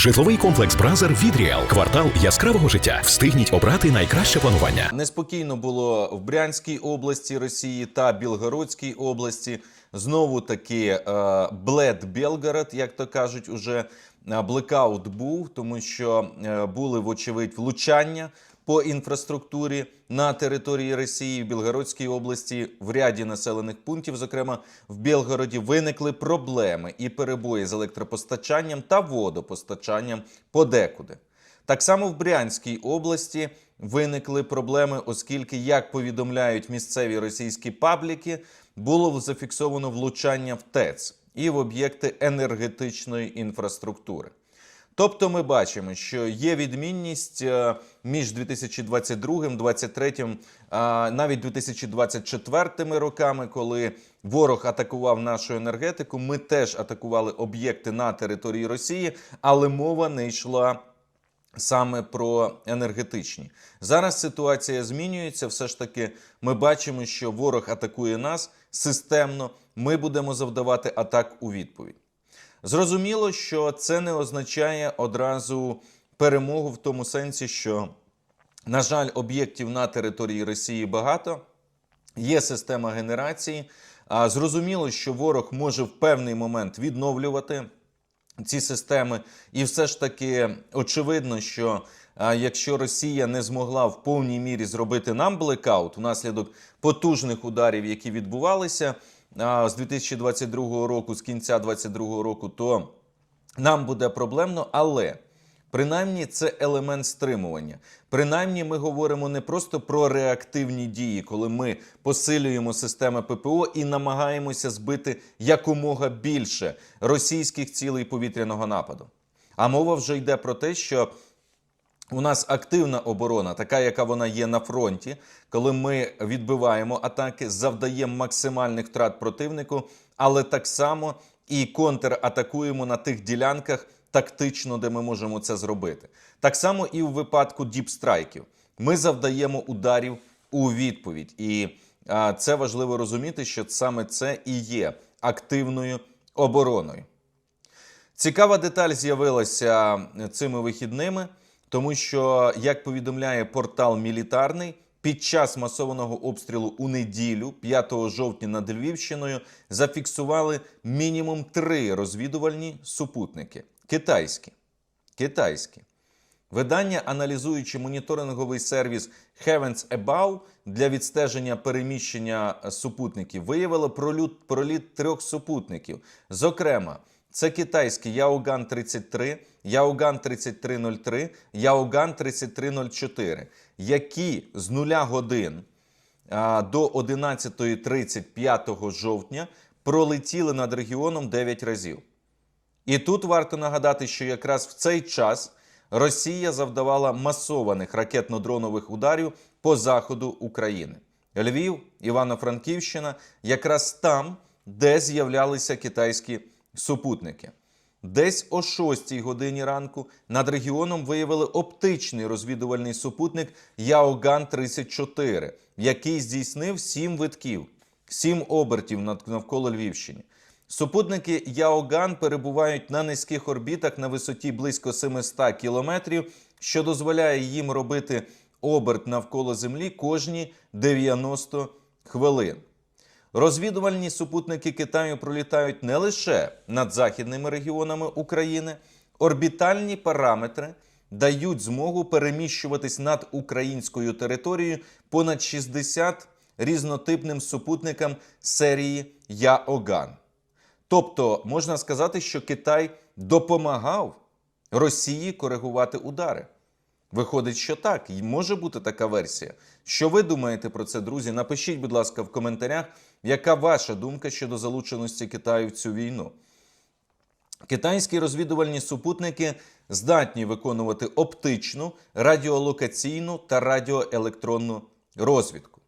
Житловий комплекс Бразер від Ріал. Квартал яскравого життя. Встигніть обрати найкраще планування. Неспокійно було в Брянській області Росії та Білгородській області. Знову таки е, Блед Белгород, як то кажуть, уже е, блекаут був, тому що е, були вочевидь влучання по інфраструктурі на території Росії в Білгородській області в ряді населених пунктів, зокрема в Білгороді, виникли проблеми і перебої з електропостачанням та водопостачанням подекуди. Так само в Брянській області виникли проблеми, оскільки, як повідомляють місцеві російські пабліки, було зафіксовано влучання в ТЕЦ і в об'єкти енергетичної інфраструктури. Тобто ми бачимо, що є відмінність е, між 2022, 2023, а навіть 2024 роками, коли ворог атакував нашу енергетику. Ми теж атакували об'єкти на території Росії, але мова не йшла саме про енергетичні. Зараз ситуація змінюється. Все ж таки, ми бачимо, що ворог атакує нас системно. Ми будемо завдавати атак у відповідь. Зрозуміло, що це не означає одразу перемогу в тому сенсі, що, на жаль, об'єктів на території Росії багато. Є система генерації. А зрозуміло, що ворог може в певний момент відновлювати ці системи, і все ж таки очевидно, що якщо Росія не змогла в повній мірі зробити нам блекаут внаслідок потужних ударів, які відбувалися з 2022 року, з кінця 2022 року, то нам буде проблемно, але принаймні це елемент стримування. Принаймні, ми говоримо не просто про реактивні дії, коли ми посилюємо системи ППО і намагаємося збити якомога більше російських цілей повітряного нападу. А мова вже йде про те, що у нас активна оборона, така, яка вона є на фронті, коли ми відбиваємо атаки, завдаємо максимальних втрат противнику, але так само і контратакуємо на тих ділянках тактично, де ми можемо це зробити. Так само і в випадку діпстрайків. Ми завдаємо ударів у відповідь, і а, це важливо розуміти, що саме це і є активною обороною. Цікава деталь з'явилася цими вихідними, тому що, як повідомляє портал Мілітарний, під час масованого обстрілу у неділю, 5 жовтня над Львівщиною, зафіксували мінімум три розвідувальні супутники китайські. Китайські. Видання, аналізуючи моніторинговий сервіс Heavens Above для відстеження переміщення супутників, виявило проліт трьох супутників. Зокрема, це китайський Яоган 33, Яоган 3303, Яоган 3304, які з нуля годин до 11.30 5 жовтня пролетіли над регіоном 9 разів. І тут варто нагадати, що якраз в цей час Росія завдавала масованих ракетно-дронових ударів по заходу України. Львів, Івано-Франківщина, якраз там, де з'являлися китайські супутники. Десь о 6 годині ранку над регіоном виявили оптичний розвідувальний супутник Яоган-34, який здійснив сім витків, сім обертів навколо Львівщини. Супутники Яоган перебувають на низьких орбітах на висоті близько 700 кілометрів, що дозволяє їм робити оберт навколо Землі кожні 90 хвилин. Розвідувальні супутники Китаю пролітають не лише над західними регіонами України, орбітальні параметри дають змогу переміщуватись над українською територією понад 60 різнотипним супутникам серії Яоган. Тобто можна сказати, що Китай допомагав Росії коригувати удари. Виходить, що так, і може бути така версія. Що ви думаєте про це, друзі? Напишіть, будь ласка, в коментарях, яка ваша думка щодо залученості Китаю в цю війну. Китайські розвідувальні супутники здатні виконувати оптичну, радіолокаційну та радіоелектронну розвідку.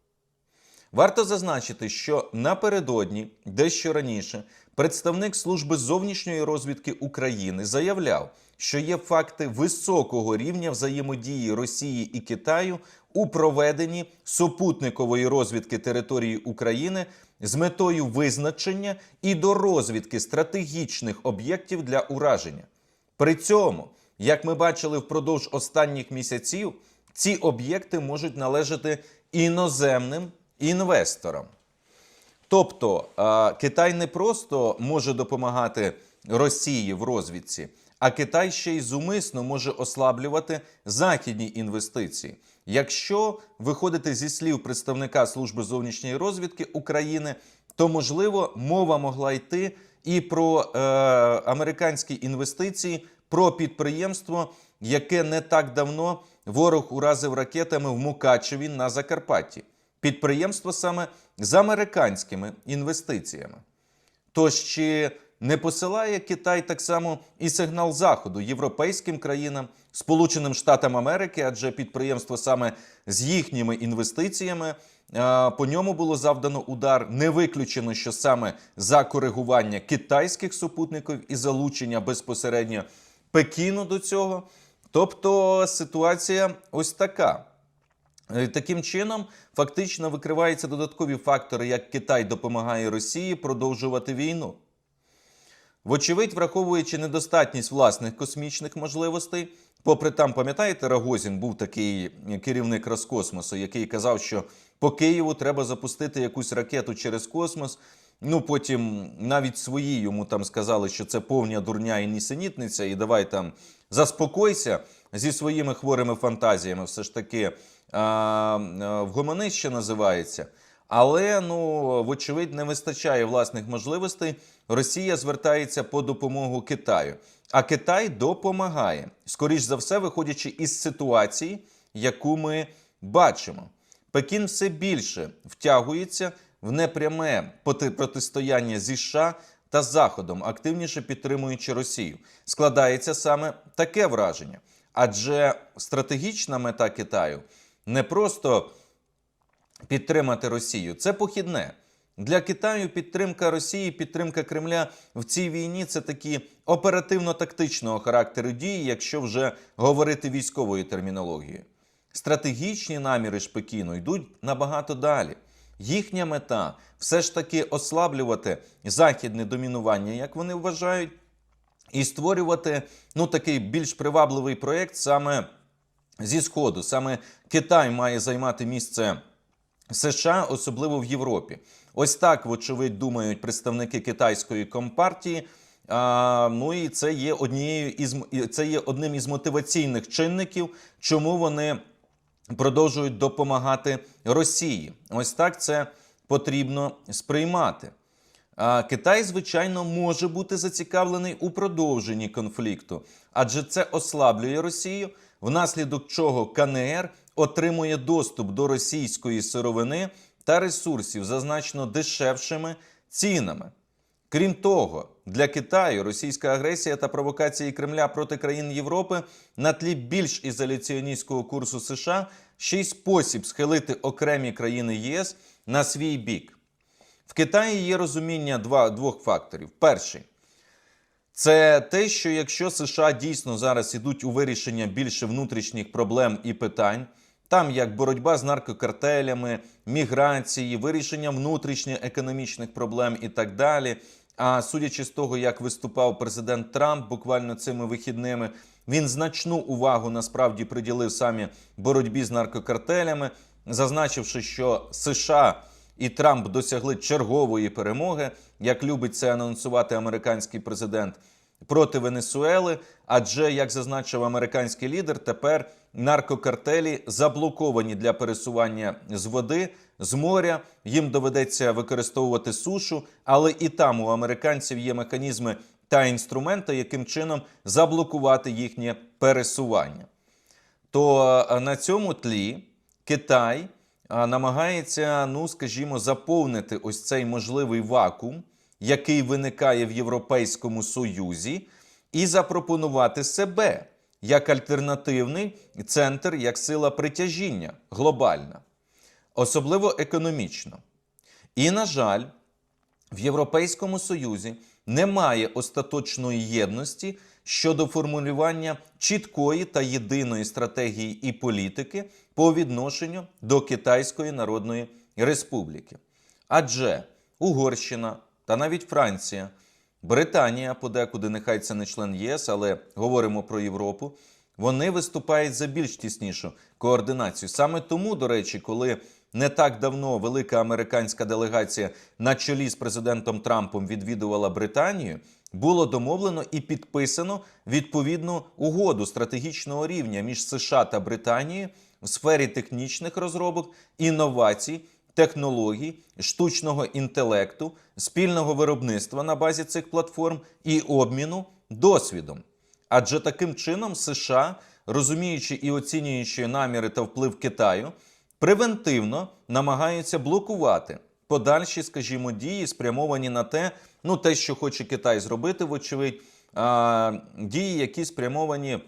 Варто зазначити, що напередодні, дещо раніше, представник служби зовнішньої розвідки України заявляв, що є факти високого рівня взаємодії Росії і Китаю у проведенні супутникової розвідки території України з метою визначення і до розвідки стратегічних об'єктів для ураження. При цьому як ми бачили впродовж останніх місяців, ці об'єкти можуть належати іноземним інвесторам. Тобто Китай не просто може допомагати Росії в розвідці, а Китай ще й зумисно може ослаблювати західні інвестиції. Якщо виходити зі слів представника служби зовнішньої розвідки України, то можливо мова могла йти і про е, американські інвестиції, про підприємство, яке не так давно ворог уразив ракетами в Мукачеві на Закарпатті. Підприємство саме з американськими інвестиціями. Тож чи не посилає Китай так само і сигнал Заходу європейським країнам, Сполученим Штатам Америки, адже підприємство саме з їхніми інвестиціями. е, По ньому було завдано удар. Не виключено, що саме за коригування китайських супутників і залучення безпосередньо Пекіну до цього. Тобто ситуація ось така. Е, Таким чином, фактично викриваються додаткові фактори, як Китай допомагає Росії продовжувати війну. Вочевидь, враховуючи недостатність власних космічних можливостей, попри там, пам'ятаєте, Рогозін був такий керівник Роскосмосу, який казав, що по Києву треба запустити якусь ракету через космос. Ну, потім навіть свої йому там сказали, що це повня дурня і нісенітниця, і давай там заспокойся зі своїми хворими фантазіями. Все ж таки вгомонись, що називається. Але ну вочевидь не вистачає власних можливостей. Росія звертається по допомогу Китаю, а Китай допомагає, скоріш за все, виходячи із ситуації, яку ми бачимо. Пекін все більше втягується в непряме протистояння зі США та Заходом, активніше підтримуючи Росію. Складається саме таке враження. Адже стратегічна мета Китаю не просто підтримати Росію. Це похідне. Для Китаю підтримка Росії, підтримка Кремля в цій війні це такі оперативно-тактичного характеру дії, якщо вже говорити військовою термінологією. Стратегічні наміри ж Пекіну йдуть набагато далі. Їхня мета все ж таки ослаблювати західне домінування, як вони вважають, і створювати ну такий більш привабливий проєкт саме зі сходу. Саме Китай має займати місце США, особливо в Європі. Ось так, вочевидь, думають представники китайської компартії. А, ну і це є однією із це є одним із мотиваційних чинників, чому вони продовжують допомагати Росії. Ось так це потрібно сприймати. А Китай, звичайно, може бути зацікавлений у продовженні конфлікту, адже це ослаблює Росію, внаслідок чого КНР отримує доступ до російської сировини та ресурсів за значно дешевшими цінами. Крім того, для Китаю російська агресія та провокації Кремля проти країн Європи на тлі більш ізоляціоністського курсу США ще й спосіб схилити окремі країни ЄС на свій бік. В Китаї є розуміння два, двох факторів. Перший це те, що якщо США дійсно зараз ідуть у вирішення більше внутрішніх проблем і питань, там як боротьба з наркокартелями, міграції, вирішення внутрішніх економічних проблем і так далі. А судячи з того, як виступав президент Трамп буквально цими вихідними, він значну увагу насправді приділив самі боротьбі з наркокартелями, зазначивши, що США і Трамп досягли чергової перемоги, як любить це анонсувати американський президент проти Венесуели. Адже, як зазначив американський лідер, тепер наркокартелі заблоковані для пересування з води, з моря. Їм доведеться використовувати сушу, але і там у американців є механізми та інструменти, яким чином заблокувати їхнє пересування. То е, на цьому тлі Китай е, намагається, ну скажімо, заповнити ось цей можливий вакуум, який виникає в Європейському Союзі, і запропонувати себе як альтернативний центр, як сила притяжіння глобальна, особливо економічно. І, на жаль, в Європейському Союзі немає остаточної єдності щодо формулювання чіткої та єдиної стратегії і політики по відношенню до Китайської Народної Республіки. Адже Угорщина та навіть Франція Британія, подекуди, нехай це не член ЄС, але говоримо про Європу. Вони виступають за більш тіснішу координацію. Саме тому, до речі, коли не так давно велика американська делегація на чолі з президентом Трампом відвідувала Британію, було домовлено і підписано відповідну угоду стратегічного рівня між США та Британією в сфері технічних розробок, інновацій, технологій, штучного інтелекту, спільного виробництва на базі цих платформ і обміну досвідом. Адже таким чином США, розуміючи і оцінюючи наміри та вплив Китаю, превентивно намагаються блокувати подальші, скажімо, дії, спрямовані на те, ну те, що хоче Китай зробити, вочевидь, а, дії, які спрямовані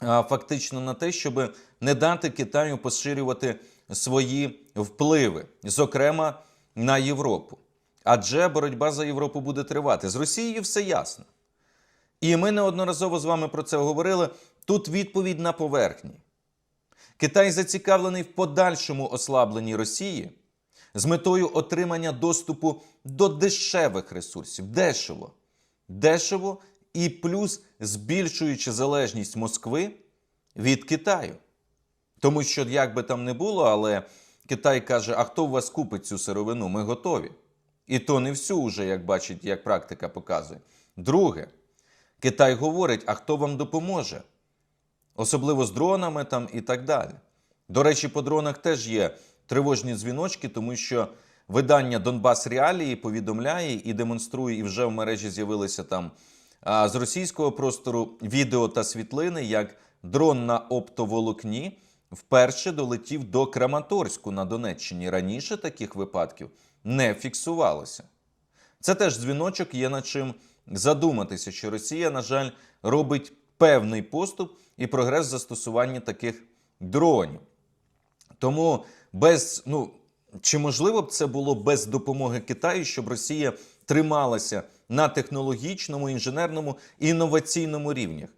а, фактично на те, щоб не дати Китаю поширювати свої впливи, зокрема на Європу. Адже боротьба за Європу буде тривати. З Росією все ясно. І ми неодноразово з вами про це говорили. Тут відповідь на поверхні. Китай зацікавлений в подальшому ослабленні Росії з метою отримання доступу до дешевих ресурсів. Дешево. Дешево і плюс збільшуючи залежність Москви від Китаю. Тому що, як би там не було, але Китай каже: а хто у вас купить цю сировину? Ми готові. І то не всю вже, як бачить, як практика показує. Друге, Китай говорить, а хто вам допоможе? Особливо з дронами там і так далі. До речі, по дронах теж є тривожні дзвіночки, тому що видання Донбас Реалії повідомляє і демонструє, і вже в мережі з'явилися там з російського простору відео та світлини, як дрон на оптоволокні вперше долетів до Краматорську на Донеччині. Раніше таких випадків не фіксувалося. Це теж дзвіночок, є над чим задуматися, що Росія, на жаль, робить певний поступ і прогрес в застосуванні таких дронів. Тому без, ну, чи можливо б це було без допомоги Китаю, щоб Росія трималася на технологічному, інженерному інноваційному рівнях?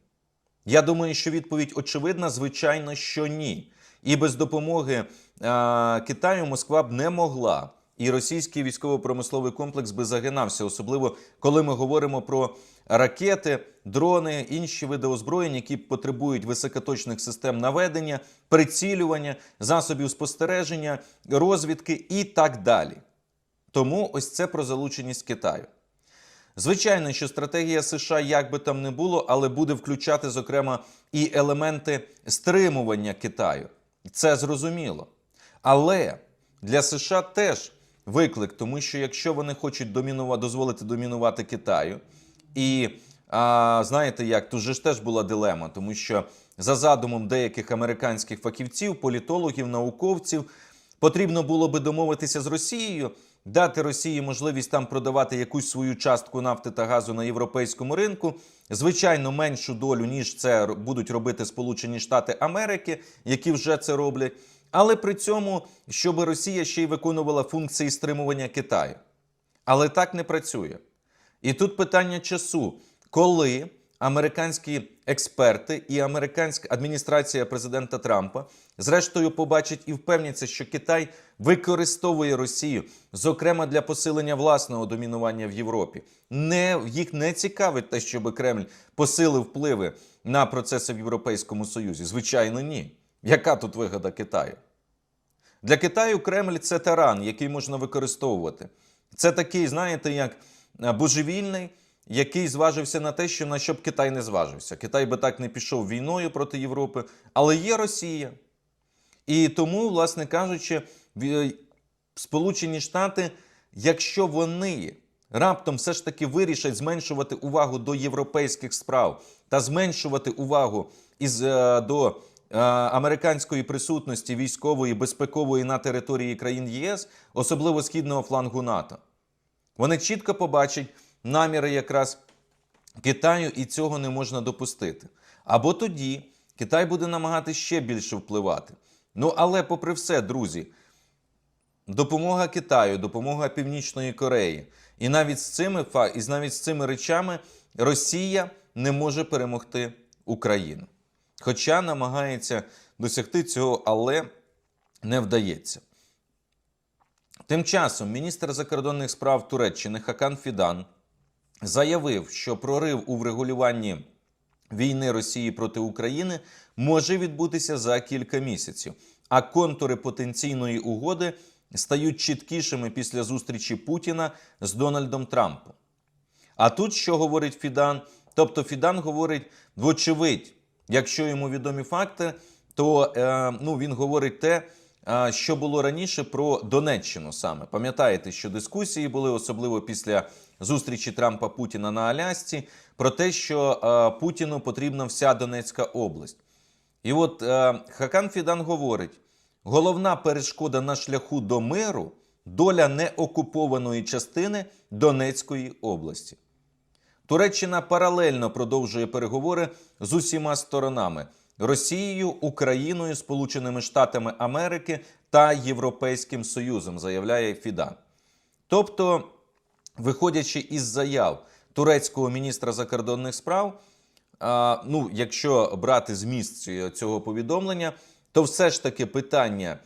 Я думаю, що відповідь очевидна, звичайно, що ні. І без допомоги а, Китаю Москва б не могла. І російський військово-промисловий комплекс би загинався, особливо коли ми говоримо про ракети, дрони, інші види озброєнь, які потребують високоточних систем наведення, прицілювання, засобів спостереження, розвідки і так далі. Тому ось це про залученість Китаю. Звичайно, що стратегія США, як би там не було, але буде включати, зокрема, і елементи стримування Китаю. Це зрозуміло. Але для США теж виклик, тому що якщо вони хочуть домінувати, дозволити домінувати Китаю, і а, знаєте як, тут же ж теж була дилема, тому що за задумом деяких американських фахівців, політологів, науковців, потрібно було би домовитися з Росією, дати Росії можливість там продавати якусь свою частку нафти та газу на європейському ринку, звичайно, меншу долю, ніж це будуть робити Сполучені Штати Америки, які вже це роблять. Але при цьому, щоб Росія ще й виконувала функції стримування Китаю. Але так не працює. І тут питання часу, коли американські експерти і американська адміністрація президента Трампа зрештою побачать і впевняться, що Китай використовує Росію, зокрема для посилення власного домінування в Європі. Не їх не цікавить те, щоб Кремль посилив впливи на процеси в Європейському Союзі. Звичайно, ні. Яка тут вигода Китаю? Для Китаю Кремль це таран, який можна використовувати. Це такий, знаєте, як е, божевільний, який зважився на те, що на що б Китай не зважився. Китай би так не пішов війною проти Європи, але є Росія. І тому, власне кажучи, ві- Сполучені Штати, якщо вони раптом все ж таки вирішать зменшувати увагу до європейських справ та зменшувати увагу із, е, до е, американської присутності військової безпекової на території країн ЄС, особливо східного флангу НАТО, вони чітко побачать наміри якраз Китаю, і цього не можна допустити. Або тоді Китай буде намагатися ще більше впливати. Ну але, попри все, друзі, допомога Китаю, допомога Північної Кореї, і навіть з цими і навіть з цими речами Росія не може перемогти Україну. Хоча намагається досягти цього, але не вдається. Тим часом міністр закордонних справ Туреччини Хакан Фідан заявив, що прорив у врегулюванні війни Росії проти України може відбутися за кілька місяців, а контури потенційної угоди стають чіткішими після зустрічі Путіна з Дональдом Трампом. А тут що говорить Фідан? Тобто Фідан говорить, вочевидь, якщо йому відомі факти, то е, ну, він говорить те, е, що було раніше про Донеччину саме. Пам'ятаєте, що дискусії були, особливо після зустрічі Трампа Путіна на Алясці, про те, що е, Путіну потрібна вся Донецька область. І от е, Хакан Фідан говорить: головна перешкода на шляху до миру доля неокупованої частини Донецької області. Туреччина паралельно продовжує переговори з усіма сторонами Росією, Україною, Сполученими Штатами Америки та Європейським Союзом, заявляє Фідан. Тобто, виходячи із заяв турецького міністра закордонних справ, ну, якщо брати зміст цього повідомлення, то все ж таки питання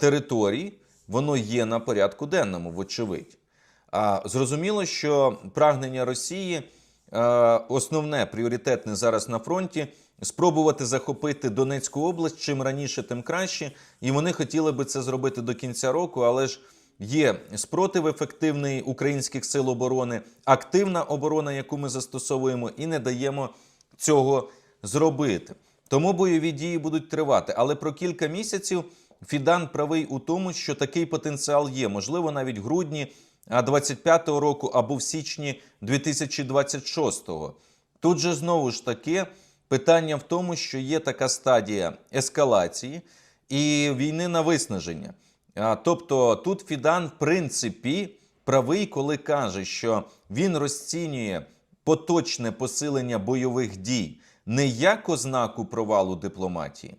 територій воно є на порядку денному, вочевидь. Зрозуміло, що прагнення Росії основне пріоритетне зараз на фронті спробувати захопити Донецьку область чим раніше, тим краще. І вони хотіли би це зробити до кінця року, але ж є спротив ефективний українських сил оборони, активна оборона, яку ми застосовуємо, і не даємо цього зробити. Тому бойові дії будуть тривати. Але про кілька місяців Фідан правий у тому, що такий потенціал є. Можливо, навіть в грудні 25-го року або в січні 2026-го. Тут же знову ж таки питання в тому, що є така стадія ескалації і війни на виснаження. Тобто тут Фідан, в принципі, правий, коли каже, що він розцінює поточне посилення бойових дій не як ознаку провалу дипломатії,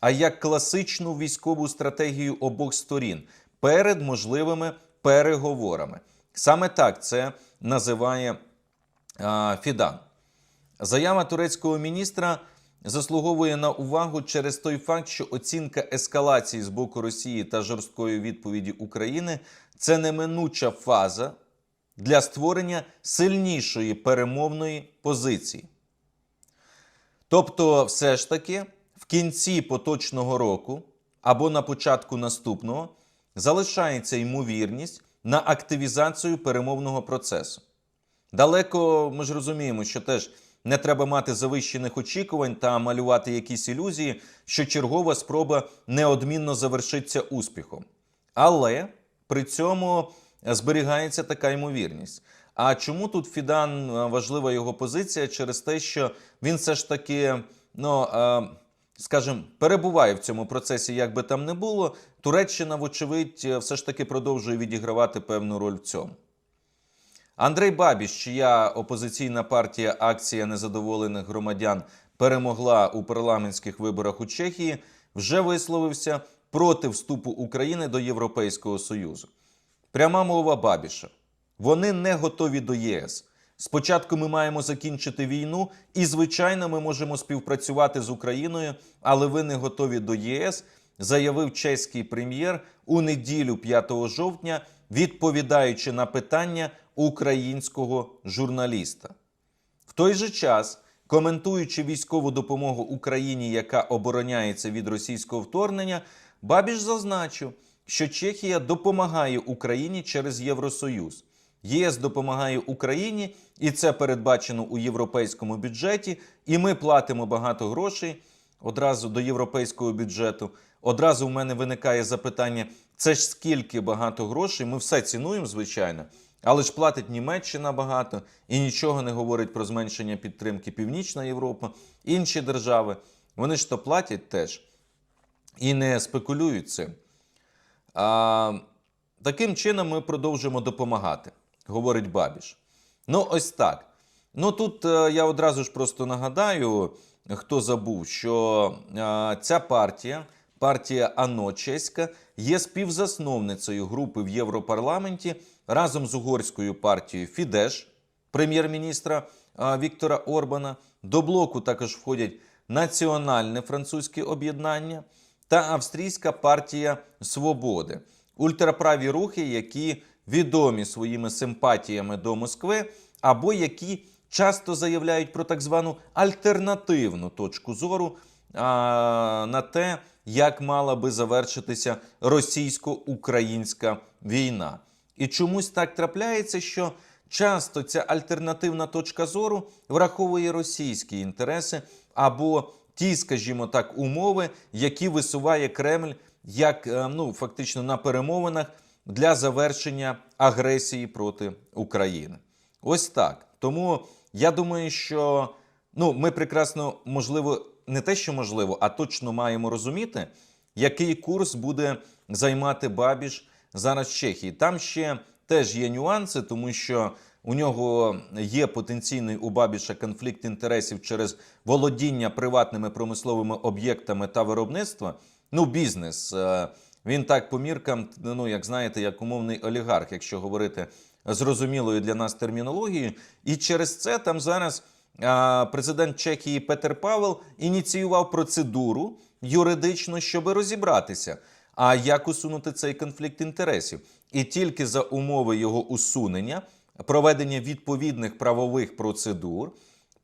а як класичну військову стратегію обох сторін перед можливими переговорами. Саме так це називає Фідан. Заява турецького міністра заслуговує на увагу через той факт, що оцінка ескалації з боку Росії та жорсткої відповіді України це неминуча фаза для створення сильнішої перемовної позиції. Тобто, все ж таки, в кінці поточного року або на початку наступного залишається ймовірність на активізацію перемовного процесу. Далеко ми ж розуміємо, що теж не треба мати завищених очікувань та малювати якісь ілюзії, що чергова спроба неодмінно завершиться успіхом. Але при цьому зберігається така ймовірність. А чому тут Фідан е, важлива його позиція? Через те, що він все ж таки, ну е, скажімо, перебуває в цьому процесі, як би там не було. Туреччина, вочевидь, е, все ж таки продовжує відігравати певну роль в цьому. Андрей Бабіш, чия опозиційна партія Акція незадоволених громадян перемогла у парламентських виборах у Чехії, вже висловився проти вступу України до Європейського Союзу. Пряма мова Бабіша. Вони не готові до ЄС. Спочатку ми маємо закінчити війну, і, звичайно, ми можемо співпрацювати з Україною, але ви не готові до ЄС, заявив чеський прем'єр у неділю 5 жовтня, відповідаючи на питання українського журналіста. В той же час, коментуючи військову допомогу Україні, яка обороняється від російського вторгнення, Бабіш зазначив, що Чехія допомагає Україні через Євросоюз. ЄС допомагає Україні, і це передбачено у європейському бюджеті. І ми платимо багато грошей одразу до європейського бюджету. Одразу в мене виникає запитання: це ж скільки багато грошей? Ми все цінуємо, звичайно. Але ж платить Німеччина багато і нічого не говорить про зменшення підтримки Північна Європа, інші держави. Вони ж то платять теж і не спекулюють цим. А, таким чином ми продовжуємо допомагати, говорить Бабіш. Ну, ось так. Ну тут е, я одразу ж просто нагадаю, хто забув, що е, ця партія, партія АНО Чеська, є співзасновницею групи в Європарламенті разом з угорською партією Фідеш, прем'єр-міністра Віктора Орбана. До блоку також входять Національне французьке об'єднання та Австрійська партія Свободи. Ультраправі рухи, які відомі своїми симпатіями до Москви, або які часто заявляють про так звану альтернативну точку зору а, на те, як мала би завершитися російсько-українська війна. І чомусь так трапляється, що часто ця альтернативна точка зору враховує російські інтереси або ті, скажімо так, умови, які висуває Кремль як е, ну, фактично на перемовинах для завершення агресії проти України. Ось так. Тому я думаю, що ну, ми прекрасно, можливо, не те, що можливо, а точно маємо розуміти, який курс буде займати Бабіш зараз Чехії. Там ще теж є нюанси, тому що у нього є потенційний у Бабіша конфлікт інтересів через володіння приватними промисловими об'єктами та виробництва. Ну, бізнес. Е, Він так по міркам, ну як знаєте, як умовний олігарх, якщо говорити зрозумілою для нас термінологією. І через це там зараз а, президент Чехії Петер Павел ініціював процедуру юридично, щоб розібратися. А як усунути цей конфлікт інтересів? І тільки за умови його усунення, проведення відповідних правових процедур,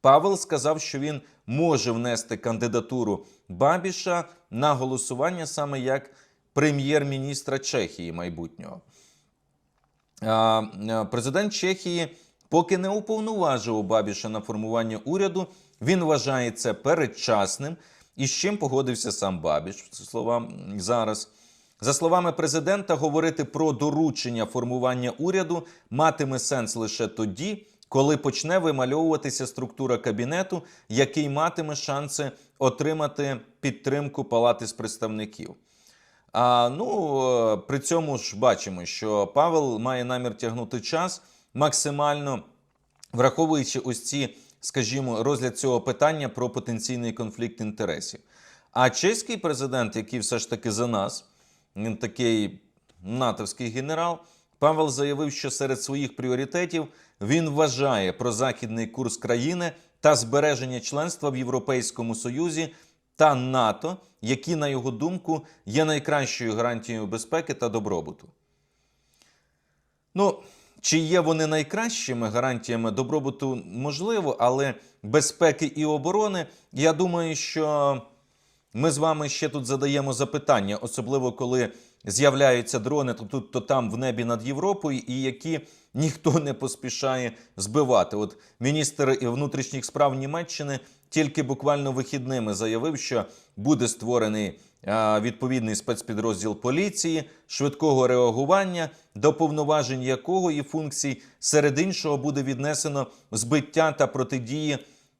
Павел сказав, що він може внести кандидатуру Бабіша на голосування саме як прем'єр-міністра Чехії майбутнього. Президент Чехії поки не уповноважив Бабіша на формування уряду. Він вважає це передчасним, і з чим погодився сам Бабіш. Слова зараз. За словами президента, говорити про доручення формування уряду матиме сенс лише тоді, коли почне вимальовуватися структура кабінету, який матиме шанси отримати підтримку Палати з представників. А, ну, е, при цьому ж бачимо, що Павел має намір тягнути час максимально, враховуючи ось ці, скажімо, розгляд цього питання про потенційний конфлікт інтересів. А чеський президент, який все ж таки за нас, такий натовський генерал, Павел заявив, що серед своїх пріоритетів він вважає про західний курс країни та збереження членства в Європейському Союзі та НАТО, які, на його думку, є найкращою гарантією безпеки та добробуту. Ну, чи є вони найкращими гарантіями добробуту, можливо, але безпеки і оборони, я думаю, що ми з вами ще тут задаємо запитання, особливо коли з'являються дрони то тут, то там в небі над Європою, і які ніхто не поспішає збивати. От міністр внутрішніх справ Німеччини тільки буквально вихідними заявив, що буде створений відповідний спецпідрозділ поліції швидкого реагування, до повноважень якого і функцій серед іншого буде віднесено збиття та протидії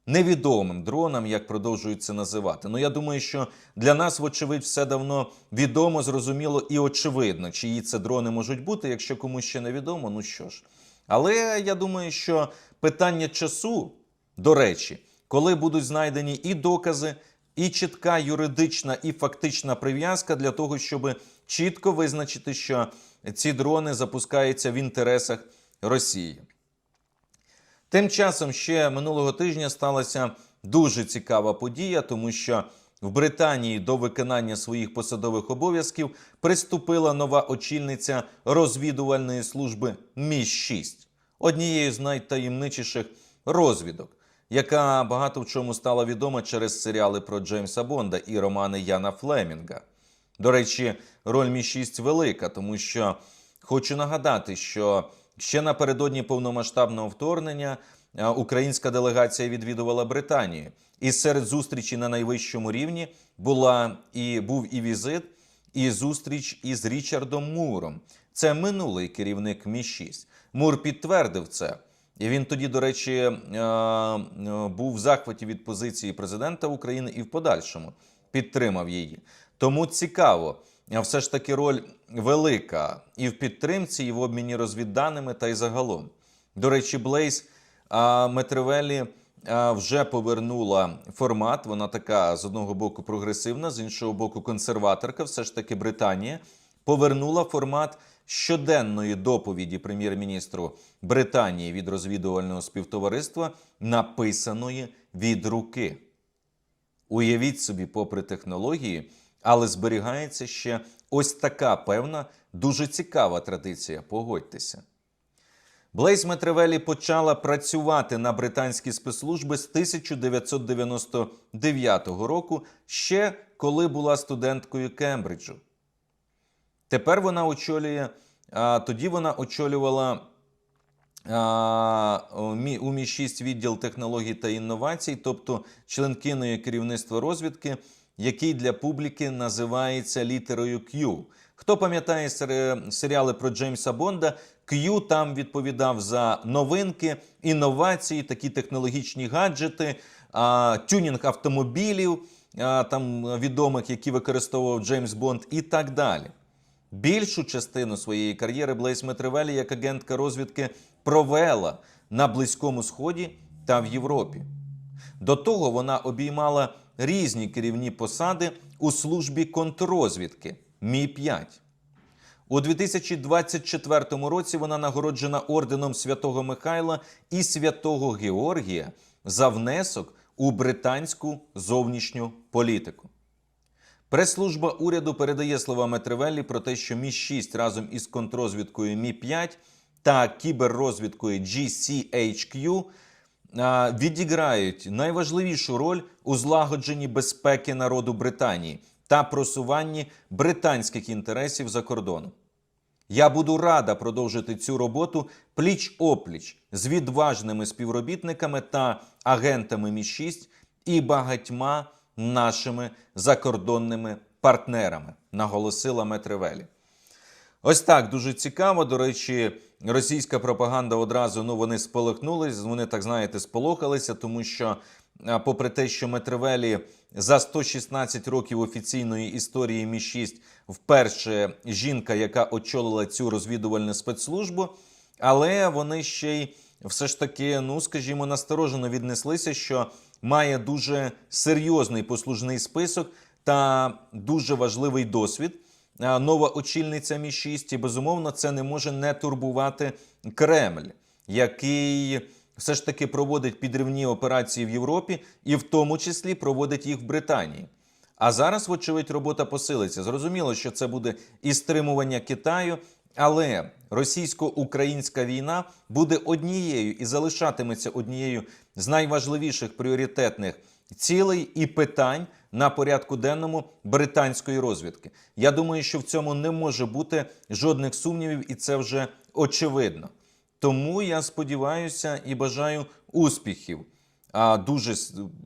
невідомим дронам, як продовжують називати. Ну я думаю, що для нас, вочевидь, все давно відомо, зрозуміло і очевидно, чиї це дрони можуть бути. Якщо комусь ще не відомо, ну що ж. Але я думаю, що питання часу, до речі, коли будуть знайдені і докази, і чітка юридична і фактична прив'язка для того, щоб чітко визначити, що ці дрони запускаються в інтересах Росії. Тим часом ще минулого тижня сталася дуже цікава подія, тому що в Британії до виконання своїх посадових обов'язків приступила нова очільниця розвідувальної служби Між 6 однією з найтаємничіших розвідок, яка багато в чому стала відома через серіали про Джеймса Бонда і романи Яна Флемінга. До речі, роль Мі 6 велика, тому що хочу нагадати, що ще напередодні повномасштабного вторгнення е, українська делегація відвідувала Британію. І серед зустрічей на найвищому рівні була і був і візит, і зустріч із Річардом Муром. Це минулий керівник Мі 6 Мур підтвердив це. І він тоді, до речі, е, е, був в захваті від позиції президента України і в подальшому підтримав її. Тому цікаво, все ж таки роль велика і в підтримці, і в обміні розвідданими, та й загалом. До речі, Блейз Метревелі вже повернула формат. Вона така з одного боку прогресивна, з іншого боку, консерваторка. Все ж таки, Британія повернула формат щоденної доповіді прем'єр-міністру Британії від розвідувального співтовариства, написаної від руки. Уявіть собі, попри технології, але зберігається ще ось така певна, дуже цікава традиція. Погодьтеся. Блейз Метревелі почала працювати на британські спецслужби з 1999 року, ще коли була студенткою Кембриджу. Тепер вона очолює, а, тоді вона очолювала а, у Мі- у Мі-6 відділ технологій та інновацій, тобто членкиною керівництва розвідки, який для публіки називається літерою Q. Хто пам'ятає серіали про Джеймса Бонда, Q там відповідав за новинки, інновації, такі технологічні гаджети, тюнінг автомобілів, там відомих, які використовував Джеймс Бонд, і так далі. Більшу частину своєї кар'єри Блейс Метревелі як агентка розвідки провела на Близькому Сході та в Європі. До того вона обіймала різні керівні посади у службі контррозвідки Мі-5. У 2024 році вона нагороджена орденом Святого Михайла і Святого Георгія за внесок у британську зовнішню політику. Прес-служба уряду передає слова Метревеллі про те, що Мі-6 разом із контррозвідкою Мі-5 та кіберрозвідкою GCHQ відіграють найважливішу роль у злагодженні безпеки народу Британії та просуванні британських інтересів за кордоном. Я буду рада продовжити цю роботу пліч-опліч з відважними співробітниками та агентами Мі-6 і багатьма нашими закордонними партнерами, наголосила Метревелі. Ось так дуже цікаво. До речі, російська пропаганда одразу ну вони сполохнулись, вони так знаєте, сполохалися, тому що, попри те, що Метревелі за 116 років офіційної історії Мі 6 вперше жінка, яка очолила цю розвідувальну спецслужбу, але вони ще й все ж таки, ну скажімо, насторожено віднеслися, що має дуже серйозний послужний список та дуже важливий досвід нова очільниця Мі 6 і безумовно це не може не турбувати Кремль, який все ж таки проводить підривні операції в Європі і в тому числі проводить їх в Британії. А зараз, вочевидь, робота посилиться. Зрозуміло, що це буде і стримування Китаю, але російсько-українська війна буде однією і залишатиметься однією з найважливіших пріоритетних цілей і питань на порядку денному британської розвідки. Я думаю, що в цьому не може бути жодних сумнівів, і це вже очевидно. Тому я сподіваюся і бажаю успіхів. А дуже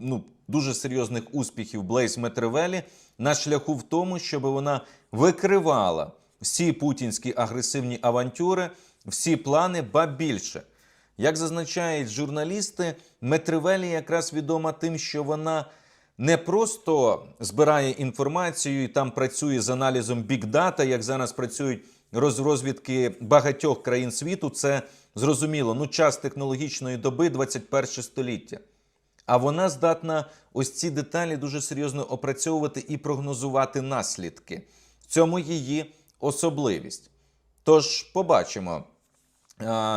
ну, дуже серйозних успіхів Блейс Метревелі на шляху в тому, щоб вона викривала всі путінські агресивні авантюри, всі плани, ба більше. Як зазначають журналісти, Метривелі якраз відома тим, що вона не просто збирає інформацію і там працює з аналізом бікдата, як зараз працюють роз- розвідки багатьох країн світу. Це зрозуміло. Ну, час технологічної доби 21 століття. А вона здатна ось ці деталі дуже серйозно опрацьовувати і прогнозувати наслідки. В цьому її особливість. Тож побачимо.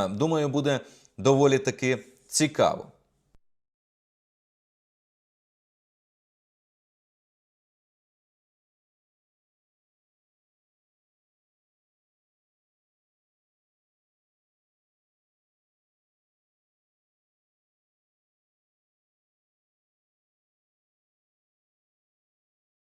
Думаю, буде доволі таки цікаво.